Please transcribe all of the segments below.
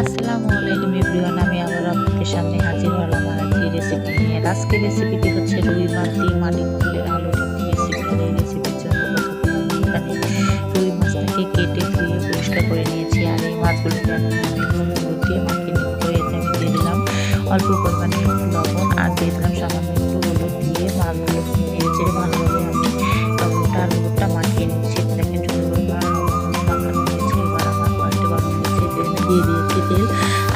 আসসালামু আলাইকুম এভরিওয়ান, আমি আবার আপনাদের সামনে হাজির হলাম আর একটি রেসিপি নিয়ে। আজকের রেসিপিটি হচ্ছে রুই মাছ দিয়ে মাটি আলুর একটি রেসিপি এই রুই মাছটাকে কেটে নিয়েছি। আর এই মাছগুলোকে দিয়ে অল্প পরিমাণে লবণ আর দিয়ে দিলাম দিয়ে মাছগুলো চেড়ে ভালোভাবে আমি লবণটা আর হলুদটা মাখিয়ে নিচ্ছি। দেখেন সুন্দর করে মাখানো এবার আমার কয়েকটা দিয়ে তেল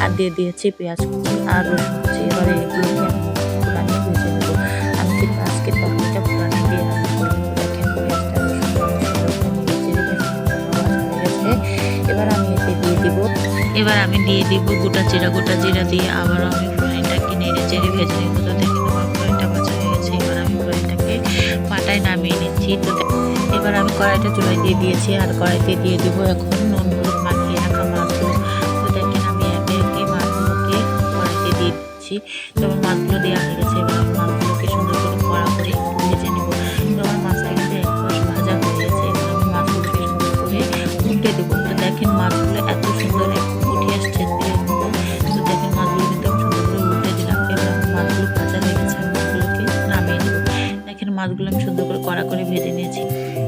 আর দিয়ে দিয়েছি পেঁয়াজ কুচি আর রসুন কুচি। এবারে আমি দিয়ে এবার আমি দিয়ে দিব। এবার আমি দিয়ে দিব গোটা জিরা গোটা জিরা দিয়ে আবার আমি ফোড়নটাকে নেড়ে চেড়ে ভেজে নেব। তো দেখেন আমার ফোড়নটা ভাজা হয়ে গেছে। এবার আমি ফোড়নটাকে পাটায় নামিয়ে নিচ্ছি। তো এবার আমি কড়াইটা চুলায় দিয়ে দিয়েছি। আর কড়াইতে দিয়ে দিব এখন নুন দিচ্ছি তো মাছগুলো দেওয়া হয়ে গেছে, এবার মাছগুলোকে সুন্দর করে কড়া করে ভেজে নিব। তো আমার মাছটা কিন্তু এক ভাজা হয়ে গেছে, এবার আমি মাছগুলোকে সুন্দর করে উল্টে দেবো। তো দেখেন মাছগুলো এত সুন্দর উঠে আসছে তো দেখেন মাছগুলো কিন্তু আমি সুন্দর করে উল্টে দিলাম। এবার মাছগুলো ভাজা হয়ে গেছে, আমি মাছগুলোকে নামিয়ে নেব। দেখেন মাছগুলো আমি সুন্দর করে কড়া করে ভেজে নিয়েছি।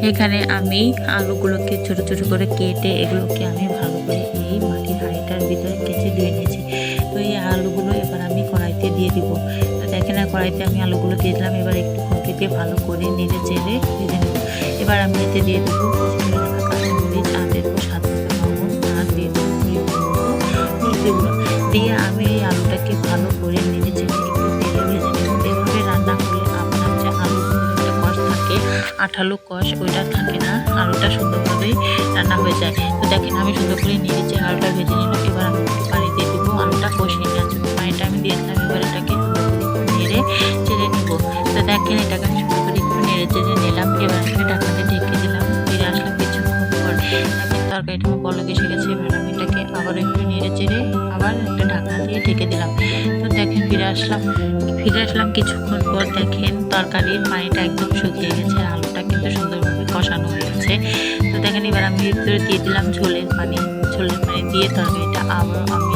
এখানে আমি আলুগুলোকে ছোট ছোট করে কেটে এগুলোকে আমি ভালো করে এই দিয়ে দিব। তো দেখেন কড়াইতে আমি আলুগুলো দিয়ে দিলাম। এবার একটু খুঁটি ভালো করে নেড়ে চেড়ে ভেজে নেব এবার আমি এতে দিয়ে দেবো দিয়ে আমি এই আলুটাকে ভালো করে নেড়ে চেড়ে একটু তেলে ভেজে নেব। এভাবে রান্না করলে আপনার যে আলুর একটা কষ থাকে, আঠালো কষ, ওইটা থাকে না। আলুটা সুন্দরভাবে রান্না হয়ে যায়। তো দেখেন আমি সুন্দর করে নিয়েছি আলুটা ভেজে নিলাম। এবার আমি দেখেন এটাকে আমি করে একটু নেড়ে চেড়ে নিলাম। এবার আমি ঢাকা দিয়ে ঢেকে দিলাম ফিরে আসলাম কিছুক্ষণ পর। তরকারিটা আমার বলক এসে গেছে, এবার আমি এটাকে আবার একটু নেড়ে চেড়ে আবার একটা ঢাকনা দিয়ে ঢেকে দিলাম। তো দেখেন ফিরে আসলাম। ফিরে আসলাম কিছুক্ষণ পর দেখেন তরকারির পানিটা একদম শুকিয়ে গেছে আলুটা কিন্তু সুন্দরভাবে কষানো হয়ে গেছে। তো দেখেন এবার আমি ভিতরে দিয়ে দিলাম ঝোলের পানি। ঝোলের পানি দিয়ে তরকারিটা আবার আমি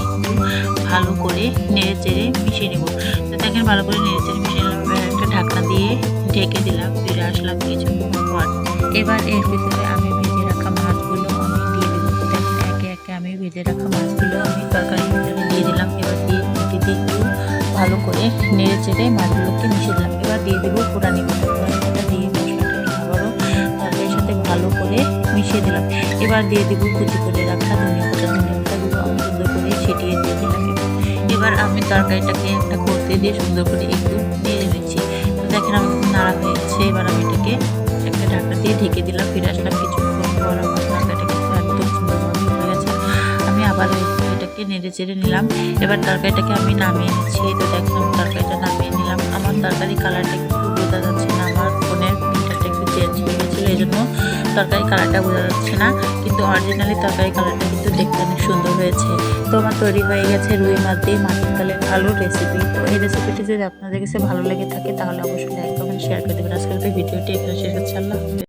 ভালো করে নেড়ে চেড়ে মিশিয়ে নেব। তো দেখেন ভালো করে নেড়ে চেড়ে মিশিয়ে দিয়ে ঢেকে দিলাম, ফিরে আসলাম কিছুক্ষণ পর। এবার এর ভিতরে আমি ভেজে রাখা মাছগুলো আমি দিয়ে তো দেখেন একে একে আমি ভেজে রাখা মাছগুলো আমি তরকারির ভিতরে দিয়ে দিলাম। এবার দিয়ে খুঁটি দিয়ে একটু ভালো করে নেড়ে চেড়ে মাছগুলোকে মিশে দিলাম। এবার দিয়ে দেবো পুরানি পাতা দিয়ে মশলাটাকে আবারও তরকারির সাথে ভালো করে মিশিয়ে দিলাম। এবার দিয়ে দেবো কুচি করে রাখা ধনিয়া পাতা। ধনিয়া পাতাগুলো আমি সুন্দর করে ছিটিয়ে দিয়ে দিলাম। এবার আমি তরকারিটাকে একটা করতে দিয়ে সুন্দর করে একটু নাড়া হয়ে গেছে এবার আমি এটাকে একটা ঢাকা দিয়ে ঢেকে দিলাম, ফিরে আসলাম কিছুক্ষণ পর আমার ঢাকাটা কিন্তু একদম সুন্দরভাবে হয়ে গেছে। আমি আবার এটাকে নেড়ে চেড়ে নিলাম। এবার তরকারিটাকে আমি নামিয়ে নিচ্ছি। তো দেখলাম তরকারিটা নামিয়ে নিলাম। আমার তরকারি কালারটা একটু বোঝা যাচ্ছে না, আমার ফোনের প্রিন্টারটা একটু চেঞ্জ হয়ে গেছিল, এই জন্য তরকারি কালারটা বোঝা যাচ্ছে না, কিন্তু অরিজিনালি তরকারি কালারটা কিন্তু দেখতে অনেক সুন্দর হয়েছে। তো আমার তৈরি হয়ে গেছে রুই মাছ দিয়ে মাটির কালের আলুর রেসিপি তো এই রেসিপিটি যদি আপনাদের কাছে ভালো লেগে থাকে, তাহলে অবশ্যই লাইক কমেন্ট শেয়ার করে দেবেন। আজকের ভিডিওটি এখানে শেষ হচ্ছে আল্লাহ।